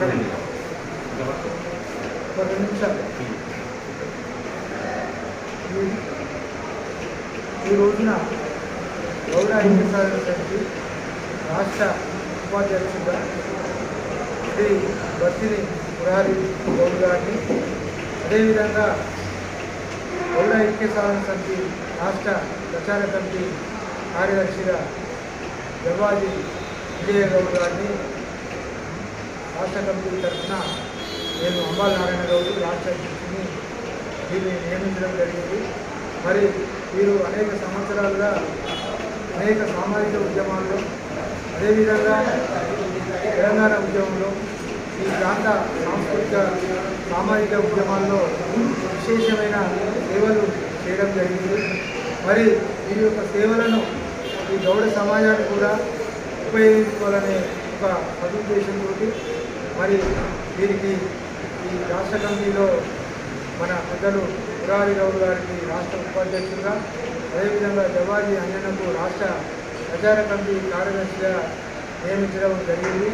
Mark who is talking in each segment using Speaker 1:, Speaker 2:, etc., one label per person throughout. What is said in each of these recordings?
Speaker 1: మాట్లాడండి
Speaker 2: రెండు నిమిషాలు ఈ- రోజున గౌరవ ఐక్యసాధన రాష్ట్ర ఉపాధ్యక్షుడుగా శ్రీ బత్తిని మురారి గౌడ్ గారిని అదేవిధంగా గౌడ ఐక్య సాధన సమితి రాష్ట్ర ప్రచార కమిటీ కార్యదర్శిగా జవాజీ విజయ గౌడ్ గారిని రాష్ట్ర కమిటీ తరఫున నేను అంబాల్ నారాయణ గౌడ్ రాష్ట్ర అధ్యక్షుడిని దీన్ని నియమించడం జరిగింది. మరి వీరు అనేక సంవత్సరాలుగా అనేక సామాజిక ఉద్యమాల్లో అదేవిధంగా తెలంగాణ ఉద్యమంలో ఈ ప్రాంత సాంస్కృతిక సామాజిక ఉద్యమాల్లో విశేషమైన సేవలు చేయడం జరిగింది. మరి ఈ యొక్క సేవలను ఈ గౌడ సమాజాన్ని కూడా ఉపయోగించుకోవాలనే ఒక సదుద్దేశంతో మరి వీరికి ఈ రాష్ట్ర కమిటీలో మన పెద్దలు మురారి రావు గారికి రాష్ట్ర ఉపాధ్యక్షులుగా అదేవిధంగా జవాజీ అంజనకు రాష్ట్ర ప్రచార కమిటీ కార్యదర్శిగా నియమించడం జరిగింది.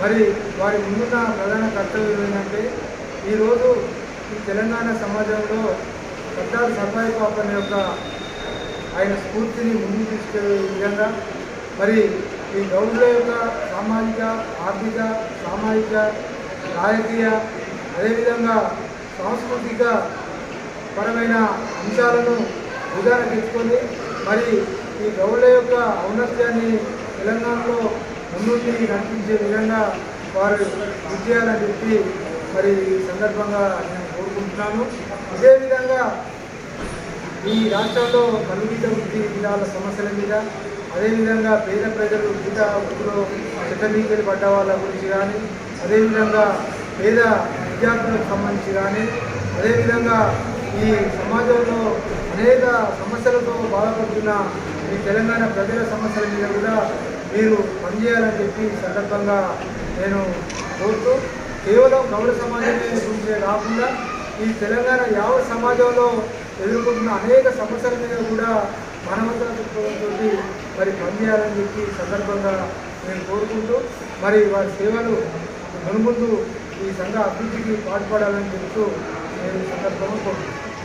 Speaker 2: మరి వారి ముందున్న ప్రధాన కర్తవ్యం ఏంటంటే ఈరోజు ఈ తెలంగాణ సమాజంలో సర్దార్ సర్వాయి పాపన్ యొక్క ఆయన స్ఫూర్తిని ముందుకు తీసుకెళ్ళే విధంగా మరి ఈ గౌడ్ల యొక్క సామాజిక ఆర్థిక సామాజిక రాజకీయ అదేవిధంగా సాంస్కృతిక పరమైన అంశాలను ఉదాహరణ తెచ్చుకొని మరి ఈ గౌడుల యొక్క ఔన్నత్యాన్ని తెలంగాణలో ముందుండి నడిపించే విధంగా వారు విజయాలని చెప్పి మరి ఈ సందర్భంగా నేను కోరుకుంటున్నాను. అదేవిధంగా ఈ రాష్ట్రంలో కలుగిత వృత్తి విధాల సమస్యల మీద అదేవిధంగా పేద ప్రజలు గీత వృత్తిలో చిత్తనీకలు పడ్డ వాళ్ళ గురించి కానీ అదేవిధంగా పేద విద్యార్థులకు సంబంధించి కానీ అదేవిధంగా ఈ సమాజంలో అనేక సమస్యలతో బాధపడుతున్న ఈ తెలంగాణ ప్రజల సమస్యల మీద కూడా మీరు పనిచేయాలని చెప్పి సందర్భంగా నేను కోరుతూ కేవలం గౌడ సమాజం గురించే కాకుండా ఈ తెలంగాణ యావత్ సమాజంలో ఎదుర్కొంటున్న అనేక సమస్యల మీద కూడా మానవతతో మరి పనిచేయాలని చెప్పి సందర్భంగా నేను కోరుకుంటూ మరి వారి సేవలు మునుముందు ఈ సంఘ అభివృద్ధికి పాటుపడాలని చెప్తూ నేను సందర్భంగా కోరుకుంటున్నాను.